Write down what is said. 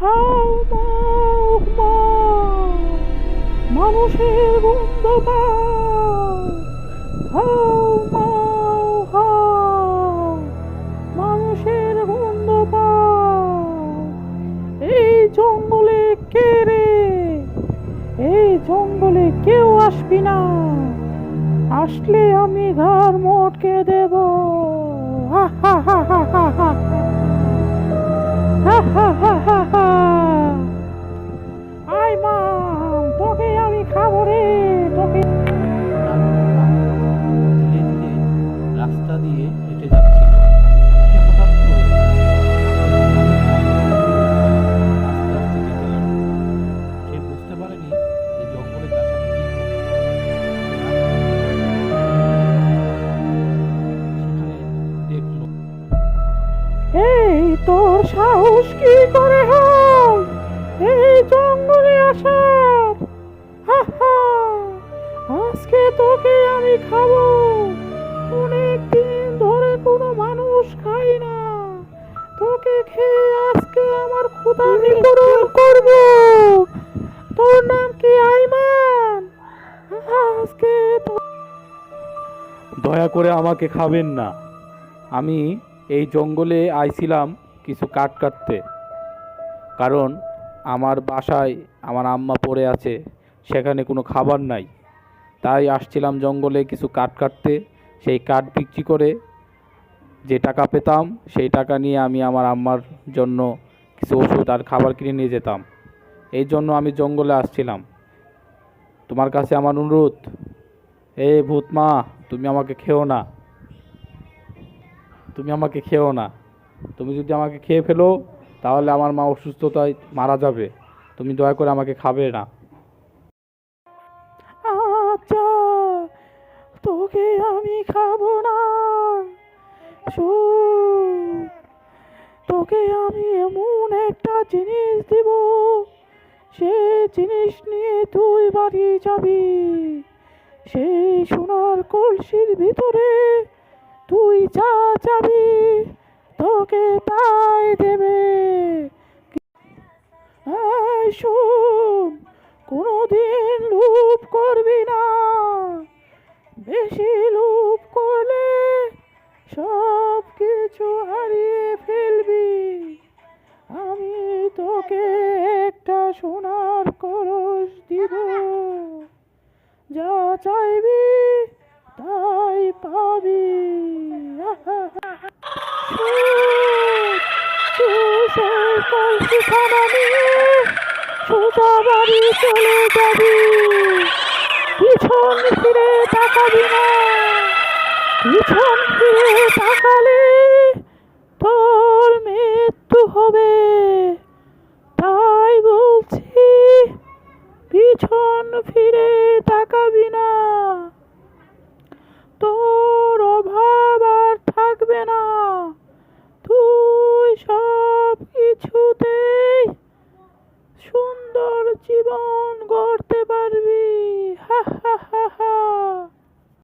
হাও মাও মাও মানুষের গন্ধ পাও হাও মাও হাও মানুষের গন্ধ এই জঙ্গলে কে রে? এই জঙ্গলে কেউ আসবি না। আসলে আমি ঘর মোটকে দেব। হা হা হা হা হা। সাহস কি করে এই জঙ্গলে আসার আজকে তোকে আমি খাব। অনেক ধরে কোনো মানুষ খাই না। তোকে খেয়ে আজকে আমার ক্ষুধা নিবারণ করব। তোর নাম কি আইমান? আজকে দয়া করে আমাকে খাবেন না। আমি এই জঙ্গলে আইছিলাম কিছু কাঠ কাটতে। কারণ আমার বাসায় আমার আম্মা পড়ে আছে, সেখানে কোনো খাবার নাই। তাই আসছিলাম জঙ্গলে কিছু কাঠ কাটতে। সেই কাঠ বিক্রি করে যে টাকা পেতাম, সেই টাকা নিয়ে আমি আমার আম্মার জন্য কিছু ওষুধ আর খাবার কিনে নিয়ে যেতাম। এই জন্য আমি জঙ্গলে আসছিলাম। তোমার কাছে আমার অনুরোধ, এ ভূত মা, তুমি আমাকে খেও না। তুমি আমাকে খেও না। তুমি যদি আমাকে খেয়ে ফেলো, তাহলে আমার মা অসুস্থতায় মারা যাবে। তুমি দয়া করে আমাকে খাবে না। আচ্ছা তোকে আমি খাব না। তোকে আমি এমন একটা জিনিস দিব, সে জিনিস নিয়ে তুই বাড়ি যাবি। সেই সোনার কলসির ভিতরে তুই যা যাবি। তোকে তাই দেবে। শোন, কোনোদিন লোভ করবি না। বেশি লুপ করলে সব কিছু হারিয়ে ফেলবি। আমি তোকে একটা সোনার কলস দিব। যা চাইবি তাই পাবি। চলে যাবি পিছন ফিরে তাকাবি না। পিছন ফিরে তোর মৃত্যু হবে তাই বলছি পিছন ফিরে তাকাবি না। তোর অভাব জীবন গড়তে পারবি। হা হা হা হা।